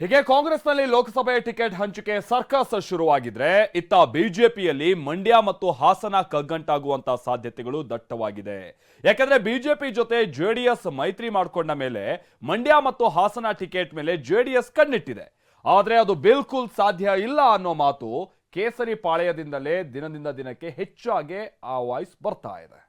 ಹೀಗೆ ಕಾಂಗ್ರೆಸ್ನಲ್ಲಿ ಲೋಕಸಭೆ ಟಿಕೆಟ್ ಹಂಚಿಕೆ ಸರ್ಕಸ್ ಶುರುವಾಗಿದ್ರೆ ಇತ್ತ ಬಿಜೆಪಿಯಲ್ಲಿ ಮಂಡ್ಯ ಮತ್ತು ಹಾಸನ ಕಗ್ಗಂಟಾಗುವಂತ ಸಾಧ್ಯತೆಗಳು ದಟ್ಟವಾಗಿದೆ. ಯಾಕಂದ್ರೆ ಬಿಜೆಪಿ ಜೊತೆ ಜೆಡಿಎಸ್ ಮೈತ್ರಿ ಮಾಡಿಕೊಂಡ ಮೇಲೆ ಮಂಡ್ಯ ಮತ್ತು ಹಾಸನ ಟಿಕೆಟ್ ಮೇಲೆ ಜೆಡಿಎಸ್ ಕಣ್ಣಿಟ್ಟಿದೆ. ಆದ್ರೆ ಅದು ಬಿಲ್ಕುಲ್ ಸಾಧ್ಯ ಇಲ್ಲ ಅನ್ನೋ ಮಾತು ಕೇಸರಿ ಪಾಳೆಯದಿಂದಲೇ ದಿನದಿಂದ ದಿನಕ್ಕೆ ಹೆಚ್ಚಾಗಿ ಆ ವಾಯ್ಸ್ ಬರ್ತಾ ಇದೆ.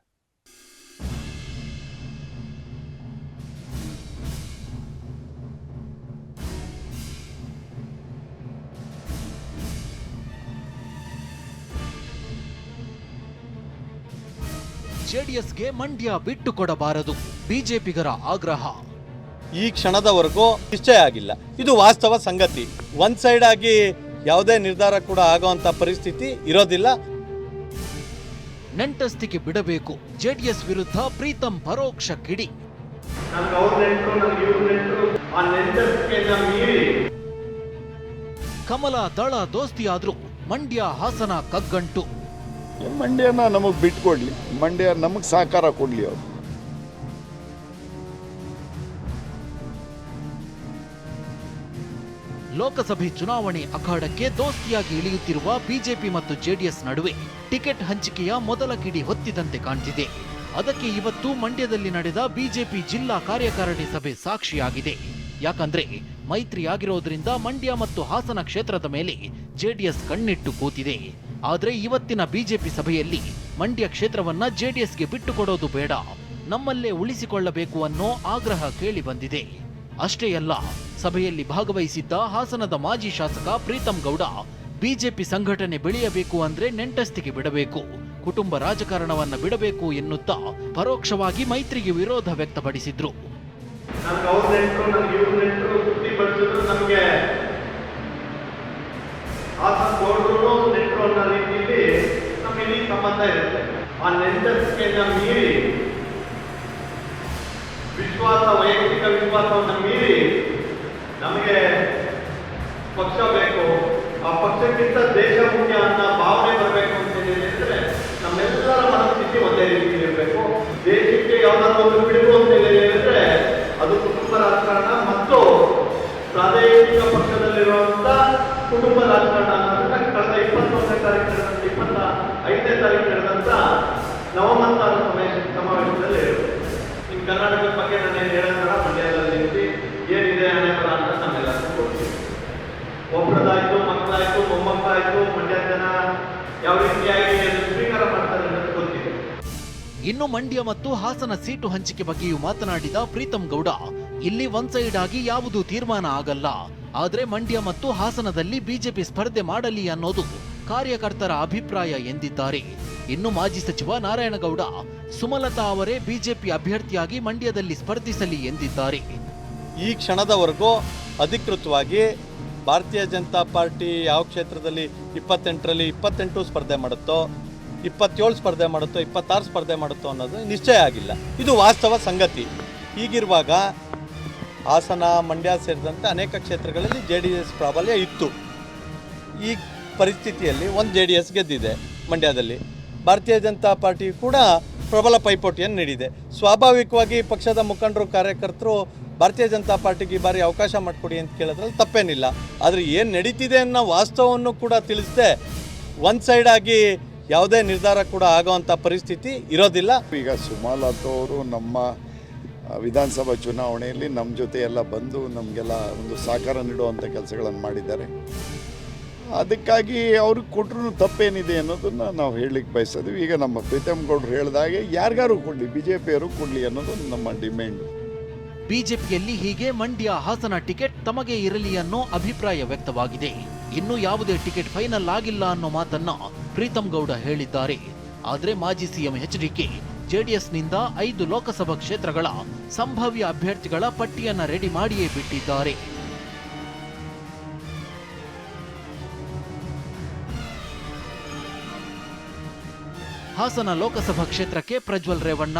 ಜೆಡಿಎಸ್ಗೆ ಮಂಡ್ಯ ಬಿಟ್ಟು ಕೊಡಬಾರದು. ಬಿಜೆಪಿಗರ ಆಗ್ರಹ. ಈ ಕ್ಷಣದವರೆಗೂ ನಿಶ್ಚಯ ಆಗಿಲ್ಲ. ಇದು ವಾಸ್ತವ ಸಂಗತಿ. ಒನ್ ಸೈಡ್ ಆಗಿ ಯಾವುದೇ ನಿರ್ಧಾರ ಕೂಡ ಆಗುವಂತ ಪರಿಸ್ಥಿತಿ ಇರೋದಿಲ್ಲ. ನೆಂಟಸ್ತಿಕೆ ಬಿಡಬೇಕು. ಜೆಡಿಎಸ್ ವಿರುದ್ಧ ಪ್ರೀತಂ ಪರೋಕ್ಷ ಕಿಡಿ. ಕಮಲ ದಳ ದೋಸ್ತಿಯಾದ್ರೂ. ಮಂಡ್ಯ ಹಾಸನ ಕಗ್ಗಂಟು. ಮಂಡ್ಯನ ನಮಗೆ ಬಿಟ್ಕೊಡ್ಲಿ? ಮಂಡ್ಯ ನಮಗೆ ಸಹಕಾರ ಕೊಡಲಿ ಅವರು. ಲೋಕಸಭೆ ಚುನಾವಣೆ ಅಖಾಡಕ್ಕೆ ದೋಸ್ತಿಯಾಗಿ ಇಳಿಯುತ್ತಿರುವ ಬಿಜೆಪಿ ಮತ್ತು ಜೆಡಿಎಸ್ ನಡುವೆ ಟಿಕೆಟ್ ಹಂಚಿಕೆಯ ಮೊದಲ ಕಿಡಿ ಹೊತ್ತಿದಂತೆ ಕಾಣ್ತಿದೆ. ಅದಕ್ಕೆ ಇವತ್ತು ಮಂಡ್ಯದಲ್ಲಿ ನಡೆದ ಬಿಜೆಪಿ ಜಿಲ್ಲಾ ಕಾರ್ಯಕಾರಿಣಿ ಸಭೆ ಸಾಕ್ಷಿಯಾಗಿದೆ. ಯಾಕಂದ್ರೆ ಮೈತ್ರಿಯಾಗಿರೋದ್ರಿಂದ ಮಂಡ್ಯ ಮತ್ತು ಹಾಸನ ಕ್ಷೇತ್ರದ ಮೇಲೆ ಜೆಡಿಎಸ್ ಕಣ್ಣಿಟ್ಟು ಕೂತಿದೆ. ಆದ್ರೆ ಇವತ್ತಿನ ಬಿಜೆಪಿ ಸಭೆಯಲ್ಲಿ ಮಂಡ್ಯ ಕ್ಷೇತ್ರವನ್ನ ಜೆಡಿಎಸ್ಗೆ ಬಿಟ್ಟುಕೊಡೋದು ಬೇಡ, ನಮ್ಮಲ್ಲೇ ಉಳಿಸಿಕೊಳ್ಳಬೇಕು ಅನ್ನೋ ಆಗ್ರಹ ಕೇಳಿ ಬಂದಿದೆ. ಅಷ್ಟೇ ಅಲ್ಲ, ಸಭೆಯಲ್ಲಿ ಭಾಗವಹಿಸಿದ್ದ ಹಾಸನದ ಮಾಜಿ ಶಾಸಕ ಪ್ರೀತಂ ಗೌಡ ಬಿಜೆಪಿ ಸಂಘಟನೆ ಬೆಳೆಯಬೇಕು ಅಂದ್ರೆ ನೆಂಟಸ್ತಿಗೆ ಬಿಡಬೇಕು, ಕುಟುಂಬ ರಾಜಕಾರಣವನ್ನ ಬಿಡಬೇಕು ಎನ್ನುತ್ತಾ ಪರೋಕ್ಷವಾಗಿ ಮೈತ್ರಿಗೆ ವಿರೋಧ ವ್ಯಕ್ತಪಡಿಸಿದ್ರು. ನಮ್ಗೆ. ನೆಂಟರು ಅನ್ನೋ ರೀತಿಯಲ್ಲಿ ನಮ್ಮ ಇಲ್ಲಿ ಸಂಬಂಧ ಇರುತ್ತೆ. ಆ ನೆಂಟಸ್ತಿಕೆಯನ್ನ ಮೀರಿ, ವಿಶ್ವಾಸ, ವೈಯಕ್ತಿಕ ವಿಶ್ವಾಸವನ್ನ ಮೀರಿ ನಮಗೆ ಪಕ್ಷ ಬೇಕು. ಆ ಪಕ್ಷಕ್ಕಿಂತ ದೇಶ ಮುಖ್ಯ ಅನ್ನೋ ಭಾವನೆ ಬರಬೇಕು ಅಂತ ಹೇಳಿದ್ರೆ ನಮ್ಮೆಲ್ಲರ ಮನಸ್ಥಿತಿ ಒಂದೇ ರೀತಿ ಇರಬೇಕು. ದೇಶಕ್ಕೆ ಯಾವುದಾದ್ರು ಒಂದು ಬಿಡುವು ಅಂತ ಹೇಳಿದ್ರೆ ಅದು ಕುಟುಂಬ ರಾಜಕಾರಣ ಮತ್ತು ಪ್ರಾದೇಶಿಕ ಪಕ್ಷದಲ್ಲಿರುವಂತ ಕುಟುಂಬ ರಾಜಕಾರಣ ಇಪ್ಪತ್ತೊಂದನೇ ತಾರೀಕು ಇಪ್ಪತ್ತ ಐದನೇ ತಾರೀಕು ನಡೆದಂತ ನವಮಂತಾರ ಸಮಾವೇಶ ಸಮಾವೇಶದಲ್ಲಿ ನಿಮ್ ಕರ್ನಾಟಕದ ಬಗ್ಗೆ ನಾನು ಏನು ಹೇಳಿದ್ರ ಮಂಡ್ಯದಲ್ಲಿ ನಿಂತು ಏನಿದೆ ಹಣೆ ಅಂತ ನಮ್ಮೆಲ್ಲ ಒಬ್ಬರದಾಯ್ತು ಮಕ್ಕಳಾಯ್ತು, ಮೊಮ್ಮಕ್ಕಳಾಯ್ತು ಮಂಡ್ಯ ಜನ ಯಾವ ರೀತಿಯಾಗಿ ಸ್ವೀಕಾರ ಮಾಡ್ತಾರೆ ಅನ್ನೋದು ಗೊತ್ತಿದೆ ಇನ್ನು ಮಂಡ್ಯ ಮತ್ತು ಹಾಸನ ಸೀಟು ಹಂಚಿಕೆ ಬಗ್ಗೆಯೂ ಮಾತನಾಡಿದ ಪ್ರೀತಂ ಗೌಡ. ಇಲ್ಲಿ ಒನ್ ಸೈಡ್ ಆಗಿ ಯಾವುದು ತೀರ್ಮಾನ ಆಗಲ್ಲ. ಆದರೆ ಮಂಡ್ಯ ಮತ್ತು ಹಾಸನದಲ್ಲಿ ಬಿಜೆಪಿ ಸ್ಪರ್ಧೆ ಮಾಡಲಿ ಅನ್ನೋದು ಕಾರ್ಯಕರ್ತರ ಅಭಿಪ್ರಾಯ ಎಂದಿದ್ದಾರೆ. ಇನ್ನು ಮಾಜಿ ಸಚಿವ ನಾರಾಯಣಗೌಡ, ಸುಮಲತಾ ಅವರೇ ಬಿಜೆಪಿ ಅಭ್ಯರ್ಥಿಯಾಗಿ ಮಂಡ್ಯದಲ್ಲಿ ಸ್ಪರ್ಧಿಸಲಿ ಎಂದಿದ್ದಾರೆ. ಈ ಕ್ಷಣದವರೆಗೂ ಅಧಿಕೃತವಾಗಿ ಭಾರತೀಯ ಜನತಾ ಪಾರ್ಟಿ ಯಾವ ಕ್ಷೇತ್ರದಲ್ಲಿ ಇಪ್ಪತ್ತೆಂಟರಲ್ಲಿ ಇಪ್ಪತ್ತೆಂಟು ಸ್ಪರ್ಧೆ ಮಾಡುತ್ತೋ, ಇಪ್ಪತ್ತೇಳು ಸ್ಪರ್ಧೆ ಮಾಡುತ್ತೋ, ಇಪ್ಪತ್ತಾರು ಸ್ಪರ್ಧೆ ಮಾಡುತ್ತೋ ಅನ್ನೋದು ನಿಶ್ಚಯ ಆಗಿಲ್ಲ. ಇದು ವಾಸ್ತವ ಸಂಗತಿ. ಹೀಗಿರುವಾಗ ಹಾಸನ, ಮಂಡ್ಯ ಸೇರಿದಂತೆ ಅನೇಕ ಕ್ಷೇತ್ರಗಳಲ್ಲಿ ಜೆ ಡಿ ಎಸ್ ಪ್ರಾಬಲ್ಯ ಇತ್ತು. ಈ ಪರಿಸ್ಥಿತಿಯಲ್ಲಿ ಒಂದು ಜೆ ಡಿ ಎಸ್ ಗೆದ್ದಿದೆ ಮಂಡ್ಯದಲ್ಲಿ. ಭಾರತೀಯ ಜನತಾ ಪಾರ್ಟಿ ಕೂಡ ಪ್ರಬಲ ಪೈಪೋಟಿಯನ್ನು ನೀಡಿದೆ. ಸ್ವಾಭಾವಿಕವಾಗಿ ಪಕ್ಷದ ಮುಖಂಡರು, ಕಾರ್ಯಕರ್ತರು ಭಾರತೀಯ ಜನತಾ ಪಾರ್ಟಿಗೆ ಬಾರಿ ಅವಕಾಶ ಮಾಡಿಕೊಡಿ ಅಂತ ಕೇಳೋದ್ರಲ್ಲಿ ತಪ್ಪೇನಿಲ್ಲ. ಆದರೆ ಏನು ನಡೀತಿದೆ ಅನ್ನೋ ವಾಸ್ತವವನ್ನು ಕೂಡ ತಿಳಿಸದೆ. ಒನ್ ಸೈಡ್ ಆಗಿ ಯಾವುದೇ ನಿರ್ಧಾರ ಕೂಡ ಆಗೋವಂಥ ಪರಿಸ್ಥಿತಿ ಇರೋದಿಲ್ಲ. ಈಗ ಸುಮಾಲತಾ ಅವರು ನಮ್ಮ ವಿಧಾನಸಭಾ ಚುನಾವಣೆಯಲ್ಲಿ ನಮ್ಮ ಜೊತೆ ಎಲ್ಲ ಬಂದು ನಮಗೆಲ್ಲ ಒಂದು ಸಹಕಾರ ನೀಡುವಂಥ ಕೆಲಸಗಳನ್ನು ಮಾಡಿದ್ದಾರೆ. ಅದಕ್ಕಾಗಿ ಅವ್ರಿಗೆ ಕೊಟ್ಟರು ತಪ್ಪೇನಿದೆ ಅನ್ನೋದನ್ನು ನಾವು ಹೇಳಲಿಕ್ಕೆ ಬಯಸಿದ್ವಿ ಈಗ ನಮ್ಮ ಪ್ರೀತಮ್ ಗೌಡ್ರು ಹೇಳಿದಾಗೆ ಯಾರಿಗಾರು ಕೊಡಲಿ ಬಿ ಜೆ ಪಿಯವರು ಕೊಡಲಿ ಅನ್ನೋದು ನಮ್ಮ ಡಿಮ್ಯಾಂಡ್. ಬಿಜೆಪಿಯಲ್ಲಿ ಹೀಗೆ ಮಂಡ್ಯ ಹಾಸನ ಟಿಕೆಟ್ ತಮಗೆ ಇರಲಿ ಅನ್ನೋ ಅಭಿಪ್ರಾಯ ವ್ಯಕ್ತವಾಗಿದೆ. ಇನ್ನೂ ಯಾವುದೇ ಟಿಕೆಟ್ ಫೈನಲ್ ಆಗಿಲ್ಲ ಅನ್ನೋ ಮಾತನ್ನ ಪ್ರೀತಮ್ ಗೌಡ ಹೇಳಿದ್ದಾರೆ. ಆದರೆ ಮಾಜಿ ಸಿಎಂ ಎಚ್ಡಿಕೆ ಜೆಡಿಎಸ್ನಿಂದ ಐದು ಲೋಕಸಭಾ ಕ್ಷೇತ್ರಗಳ ಸಂಭಾವ್ಯ ಅಭ್ಯರ್ಥಿಗಳ ಪಟ್ಟಿಯನ್ನ ರೆಡಿ ಮಾಡಿಯೇ ಬಿಟ್ಟಿದ್ದಾರೆ. ಹಾಸನ ಲೋಕಸಭಾ ಕ್ಷೇತ್ರಕ್ಕೆ ಪ್ರಜ್ವಲ್ ರೇವಣ್ಣ,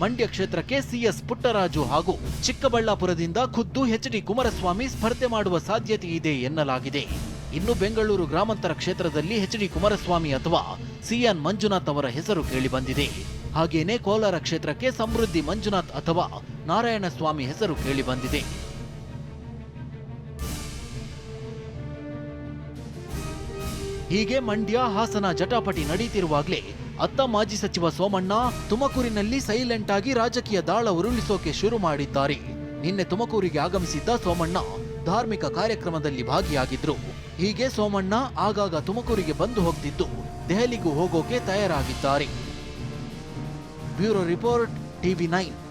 ಮಂಡ್ಯ ಕ್ಷೇತ್ರಕ್ಕೆ ಸಿಎಸ್ ಪುಟ್ಟರಾಜು ಹಾಗೂ ಚಿಕ್ಕಬಳ್ಳಾಪುರದಿಂದ ಖುದ್ದು ಎಚ್ ಡಿ ಕುಮಾರಸ್ವಾಮಿ ಸ್ಪರ್ಧೆ ಮಾಡುವ ಸಾಧ್ಯತೆ ಇದೆ ಎನ್ನಲಾಗಿದೆ. ಇನ್ನು ಬೆಂಗಳೂರು ಗ್ರಾಮಾಂತರ ಕ್ಷೇತ್ರದಲ್ಲಿ ಎಚ್ ಡಿ ಕುಮಾರಸ್ವಾಮಿ ಅಥವಾ ಸಿಎನ್ ಮಂಜುನಾಥ್ ಅವರ ಹೆಸರು ಕೇಳಿಬಂದಿದೆ ಹಾಗೇನೆ ಕೋಲಾರ ಕ್ಷೇತ್ರಕ್ಕೆ ಸಮೃದ್ಧಿ ಮಂಜುನಾಥ್ ಅಥವಾ ನಾರಾಯಣ ಸ್ವಾಮಿ ಹೆಸರು ಕೇಳಿಬಂದಿದೆ ಹೀಗೆ ಮಂಡ್ಯ, ಹಾಸನ ಜಟಾಪಟಿ ನಡೆಯುತ್ತಿರುವಾಗಲೇ ಅತ್ತ ಮಾಜಿ ಸಚಿವ ಸೋಮಣ್ಣ ತುಮಕೂರಿನಲ್ಲಿ ಸೈಲೆಂಟ್ ಆಗಿ ರಾಜಕೀಯ ದಾಳ ಉರುಳಿಸೋಕೆ ಶುರು ಮಾಡಿದ್ದಾರೆ. ನಿನ್ನೆ ತುಮಕೂರಿಗೆ ಆಗಮಿಸಿದ್ದ ಸೋಮಣ್ಣ ಧಾರ್ಮಿಕ ಕಾರ್ಯಕ್ರಮದಲ್ಲಿ ಭಾಗಿಯಾಗಿದ್ರು. ಹೀಗೆ ಸೋಮಣ್ಣ ಆಗಾಗ ತುಮಕೂರಿಗೆ ಬಂದು ಹೋಗ್ತಿದ್ದು ದೆಹಲಿಗೂ ಹೋಗೋಕೆ ತಯಾರಾಗಿದ್ದಾರೆ. Bureau Report, TV9.